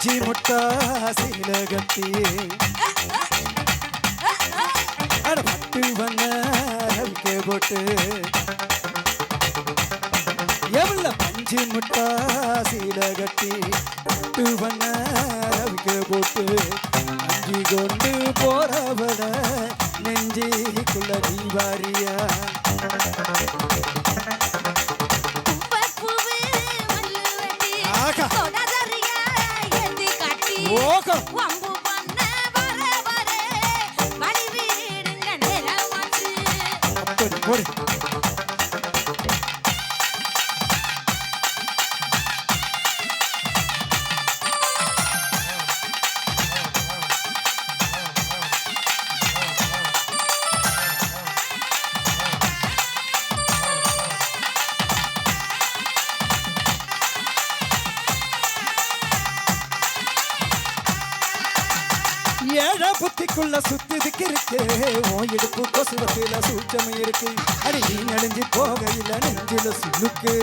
அஞ்சு முட்டா சீல அட பட்டு வண்ண போட்டு. எவ்வளோ பஞ்சு முட்டா சீல கட்டி பட்டு வண்ண போட்டு. அஞ்சு கொண்டு போறவட நெஞ்சிக்குள்ள நீ Смотри. ஏழ புத்திக்குள்ள சுத்திதுக்கு இருக்கு உன் இடுப்பு கொசுவத்தில சூட்சம் இருக்கு. அடி நீ நெளிஞ்சு போகையில நெஞ்சில சுழுக்கு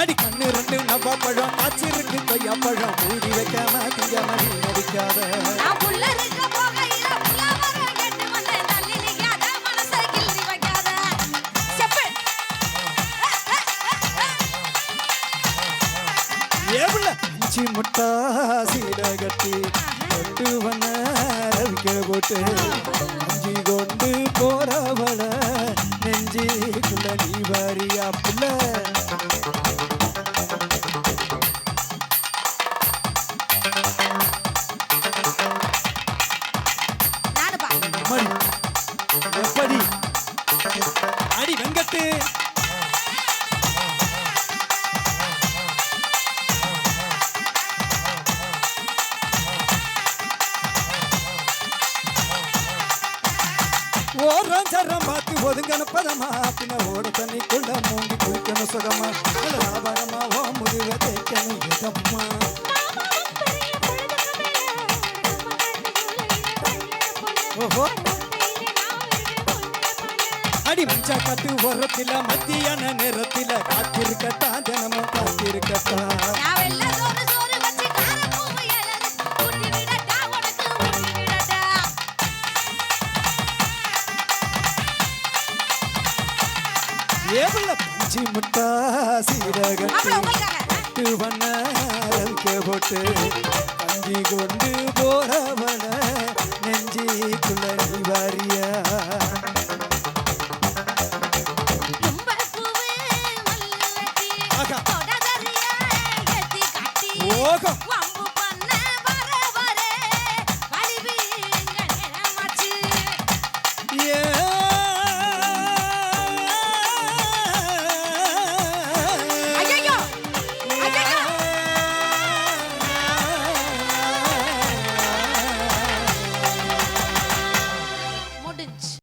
அடி கண்ணு ரெண்டு நவ பழம் காய்ச்சி காய்ச்சிருக்கு. கொய்யா பழம் ஊதி வைக்காம திங்காம நீ நடிக்காத. அஞ்சு முட்டா தொட்டு வண்ண ரவிக்க போட்டு அஞ்சு கொண்டு போறவள நெஞ்சிக்குள்ள நீ வாரியா புள்ள. எப்படி? அடி வெங்கட்டு. ஓரம் சரம் பார்த்து ஒதுங்கணும் பதமா. பின்ன ஓட தண்ணிக்குள்ள மூங்கி குளிக்கணும் சுகமா. வியாபாரமா ஓ முடிவை தேய்க்கணும் இதம்மா. ஓஹோ. அடி மஞ்சா காத்து ஓரத்தில மத்தியான நேரத்தில காத்திருக்கத்தான் தினமும் காத்திருக்கத்தான். ஏவல பஞ்சி முட்டா சீரகட்டு வண்ண போட்டு தங்கி கொண்டு போறவன நெஞ்சி குளறி வாரியா. ஓகோ yeah